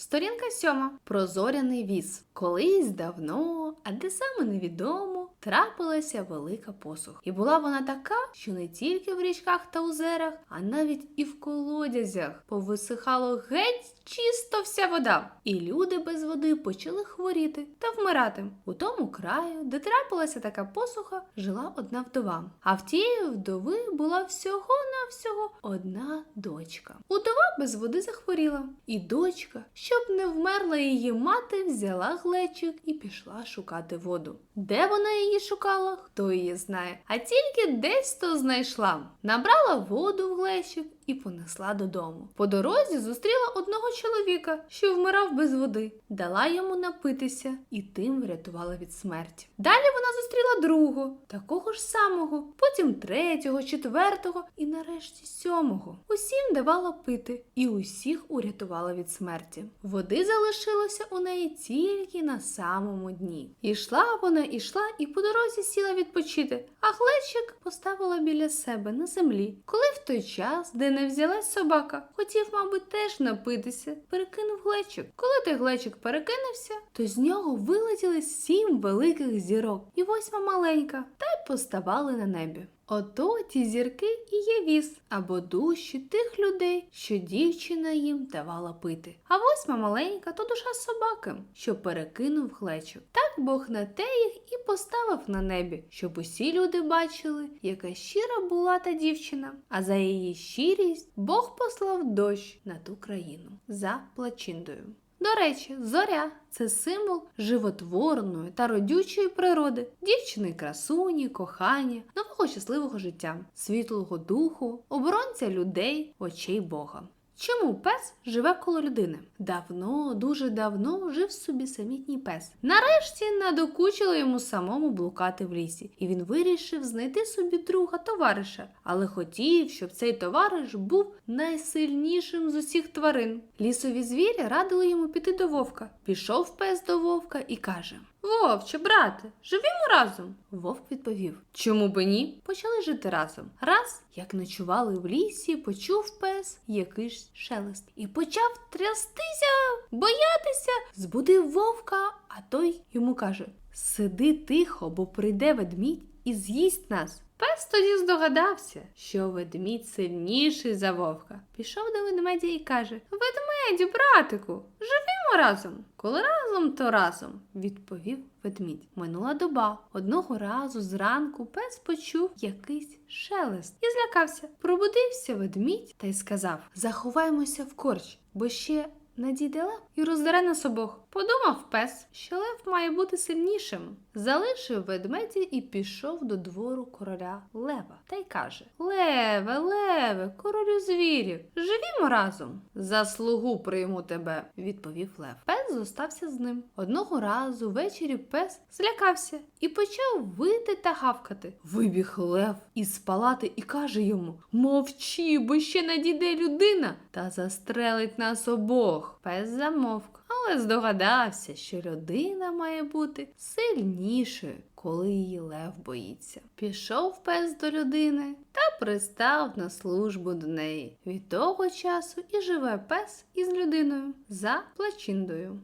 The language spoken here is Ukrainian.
Сторінка сьома. Прозоряний віз. Колись давно, а де саме невідомо, трапилася велика посуха. І була вона така, що не тільки в річках та озерах, а навіть і в колодязях повисихало геть чисто вся вода. І люди без води почали хворіти та вмирати. У тому краю, де трапилася така посуха, жила одна вдова. А в тієї вдови була всього-навсього одна дочка. Удова без води захворіла, і дочка, щоб не вмерла її мати, взяла глечик і пішла шукати воду. Де вона її шукала, хто її знає, а тільки десь то знайшла. Набрала воду в глечик і понесла додому. По дорозі зустріла одного чоловіка, що вмирав без води, дала йому напитися і тим врятувала від смерті. Далі вона зустріла другого, такого ж самого, потім третього, четвертого і нарешті сьомого. Усім давала пити і усіх урятувала від смерті. Води залишилося у неї тільки на самому дні. Ішла вона, ішла і по дорозі сіла відпочити, а глечик поставила біля себе на землі. Коли в той час, де не взялась собака, хотів, мабуть, теж напитися, перекинув глечик. Коли той глечик перекинувся, то з нього вилетіли сім великих зірок і восьма маленька, та й поставали на небі. Ото ті зірки і є віз або душі тих людей, що дівчина їм давала пити. А восьма маленька то душа собаки, що перекинув глечик. Так Бог на те їх і поставив на небі, щоб усі люди бачили, яка щира була та дівчина. А за її щирість Бог послав дощ на ту країну за плачиндою. До речі, зоря це символ животворної та родючої природи, дівчини красуні, кохання, нового щасливого життя, світлого духу, оборонця людей, очей Бога. Чому пес живе коло людини? Давно, дуже давно жив собі самітній пес. Нарешті надокучило йому самому блукати в лісі, і він вирішив знайти собі друга товариша, але хотів, щоб цей товариш був найсильнішим з усіх тварин. Лісові звірі радили йому піти до вовка. Пішов пес до вовка і каже: Вовче, брате, живімо разом. Вовк відповів: Чому би ні? Почали жити разом. Раз, як ночували в лісі, почув пес якийсь шелест і почав трястися, боятися. Збудив вовка, а той йому каже: Сиди тихо, бо прийде ведмідь і з'їсть нас. Пес тоді здогадався, що ведмідь сильніший за вовка. Пішов до ведмедя і каже: Ведмедю, братику, живімо разом. Коли разом, то разом, відповів ведмідь. Минула доба. Одного разу зранку пес почув якийсь шелест і злякався. Пробудився ведмідь та й сказав: Заховаймося в корч, бо ще надійде лап і роздере нас обох. Подумав пес, що лев має бути сильнішим. Залишив ведмедя і пішов до двору короля Лева та й каже: Леве, леве, королю звірів, живімо разом. За слугу прийму тебе, відповів Лев. Пес зостався з ним. Одного разу ввечері пес злякався і почав вити та гавкати. Вибіг лев із палати і каже йому: Мовчи, бо ще надійде людина та застрелить нас обох. Пес замовк. Але здогадався, що людина має бути сильнішою, коли її лев боїться. Пішов пес до людини та пристав на службу до неї. Від того часу і живе пес із людиною за плачиндою.